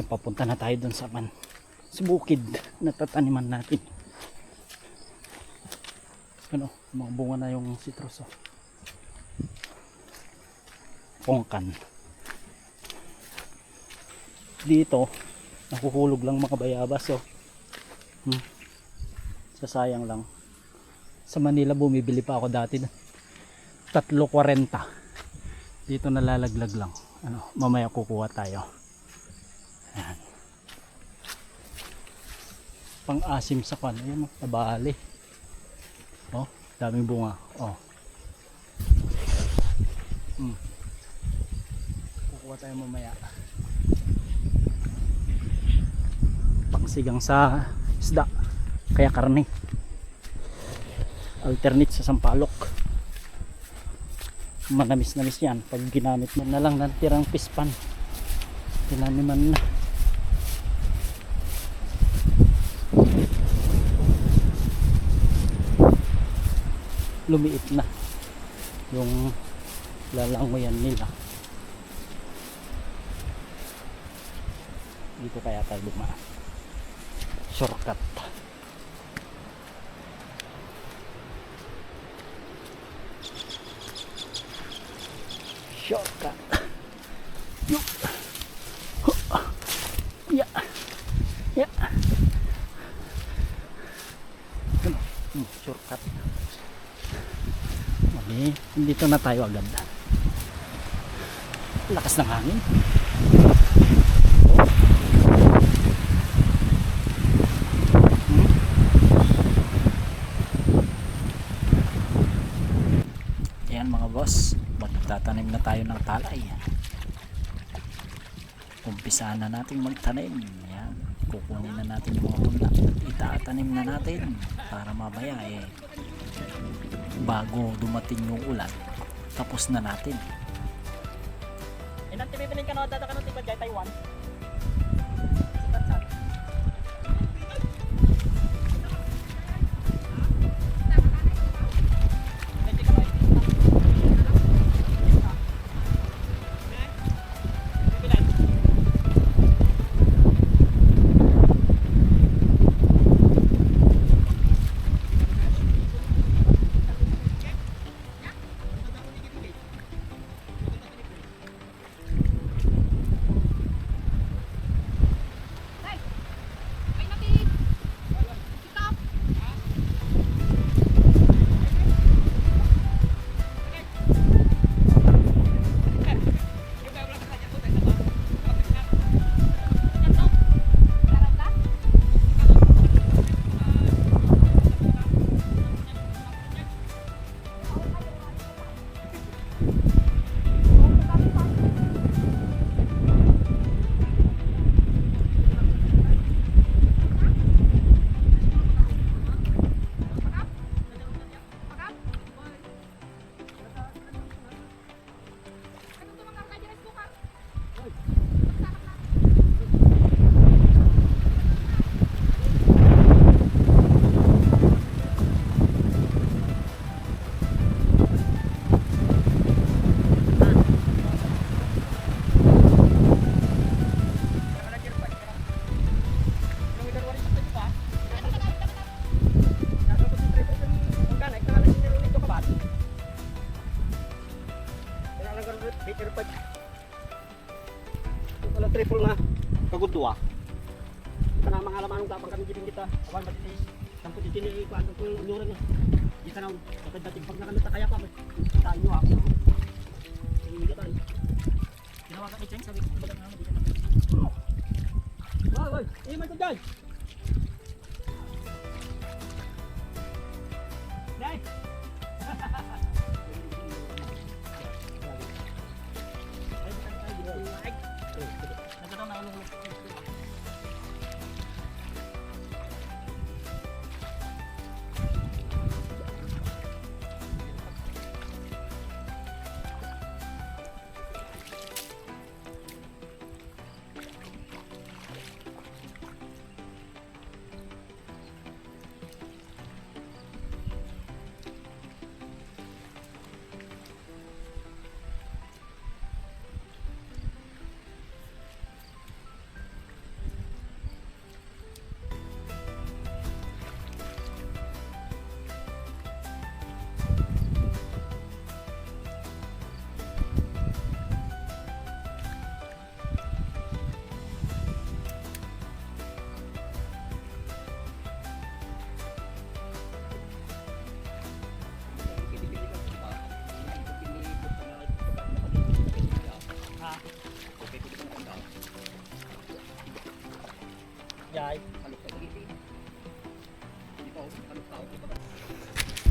Yan, papunta na tayo dun sa man. Sa bukid na tataniman natin. Ano, mga bunga na yung citrus oh. Pongkan. Dito, nakukulog lang mga bayabas oh. Hmm. Sasayang lang. Sa Manila bumibili pa ako dati. 3.40. Dito nalalaglag lang. Ano, mamaya kukuha tayo. Pang-asim sa kan. Ayan, nabali. Oh, daming bunga. Oh. Hmm. Kukuha tayo mamaya. Pangsigang sa isda. Kaya karne. Alternate sa sampalok. Manamis-namis yan. Pag ginamit mo na lang ng tirang pispan. Tinaniman na. Lumiit na yung lalangoyan nila. Dito kaya tayo dumaan. Shortcut. Shortcut. Yup. Huh. ya ya Ano? Hmm, shortcut Okay, dito na tayo agad. Lakas ng hangin. Ayan mga boss, magtatanim na tayo ng talay. Umpisahan na natin magtanim. Ayan, kukunin na natin yung mga punla. Itatanim na natin para mamaya eh bago dumating yung ulan tapos na natin. Ilan tibibinin ka na data ka ng tibad kay Taiwan? triple na kagudwa. Kana mga alaman ng tapang kami gibing kita. Awan matitis. Tampo titini ko ang kung luran. Di kana kapag dating pag nakamita kaya pa. Tayo nyo ako. Hindi ka tayo. Ginawa ka ni Cheng sabi ko baga nga di ka. Wow, wow. Eh,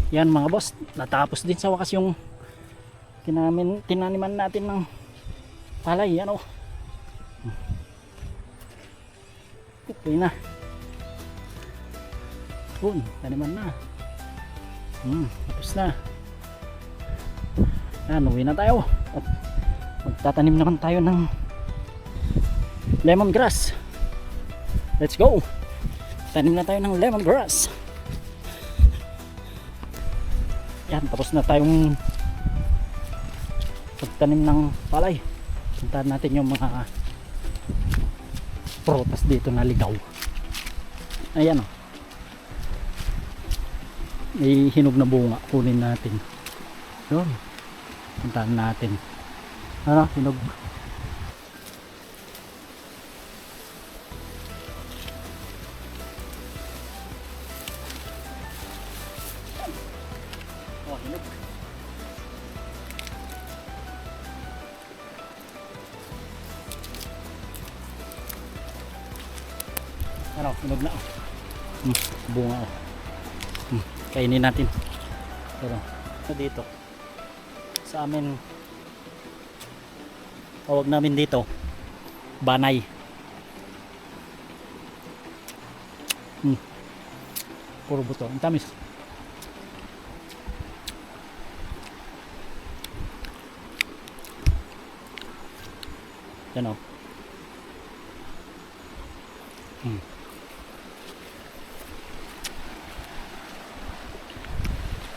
Yan mga boss, natapos din sa wakas yung tinamin, tinaniman natin ng palay. Yan o. Okay na. Yun, taniman na. Hmm, tapos na. Yan, uwi na tayo. At magtatanim naman tayo ng lemongrass. Let's go! Tanim na tayo ng lemongrass. Yan, tapos na tayong pagtanim ng palay. Puntahan natin yung mga prutas dito na ligaw. Ayan o. May hinog na bunga. Kunin natin. Yun. Puntahan natin. Ano? Hinog. Hinog na. Hmm, bunga oh. Hmm, kainin natin. Pero, ito dito. Sa amin, tawag namin dito, banay. Hmm. Puro buto. Ang tamis. Yan o. Hmm.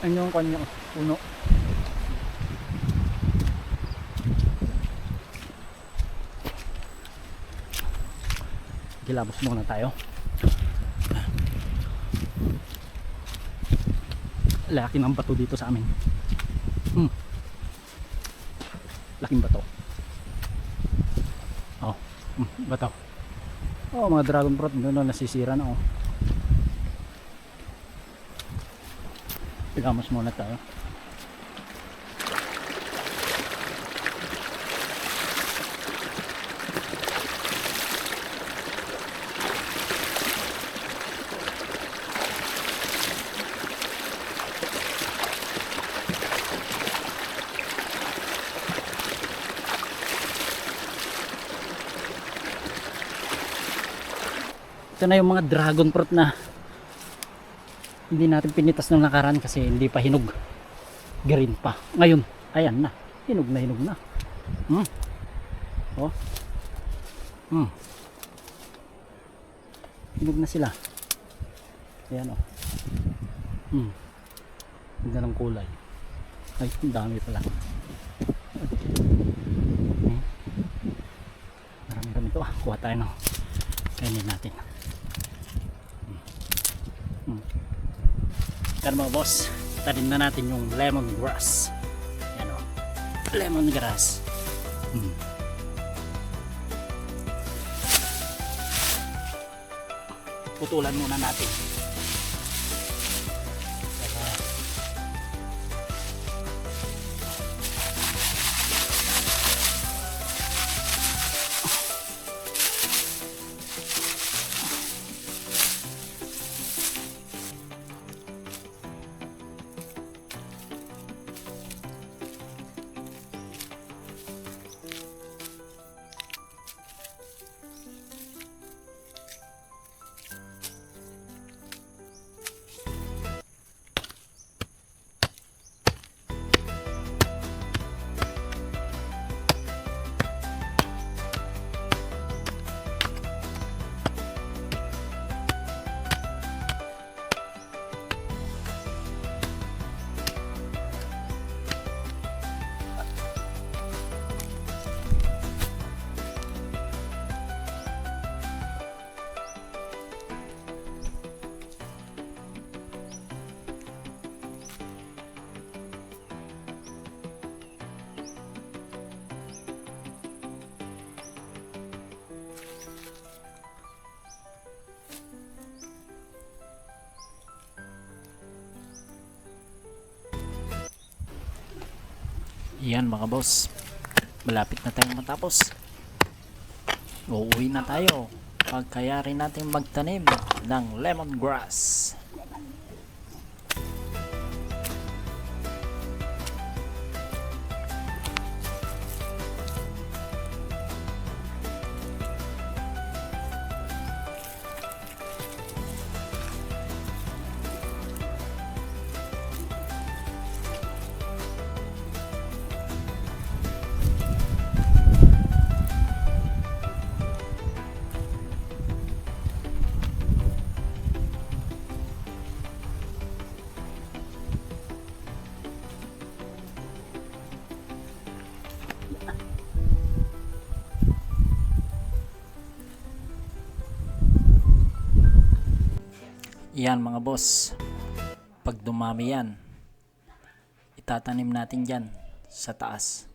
Ano yung kanya puno? Gilabos muna tayo. Laki ng bato dito sa amin. Hmm. Laking bato. Oh, hmm, bato. Oh, mga dragon fruit doon na nasisira na oh. Pilamos muna tayo. Ito na yung mga dragon fruit na hindi natin pinitas ng nakaraan kasi hindi pa hinog. Green pa. Ngayon, ayan na. Hinog na hinog na. Hmm. Oh. Hmm. Hinog na sila. Ayan oh. Hmm. Ganda ng kulay. Ay, dami pala. Hmm. Marami-rami ito ah. Kuha tayo no. Kainin natin. Yan mga boss, tanim na natin yung lemongrass. Yan o. Lemongrass. Hmm. Putulan muna natin. Yan mga boss. Malapit na tayong matapos. Uuwi na tayo. Pagkaya rin natin magtanim ng lemongrass. Yan mga boss. Pag dumami yan, itatanim natin dyan sa taas.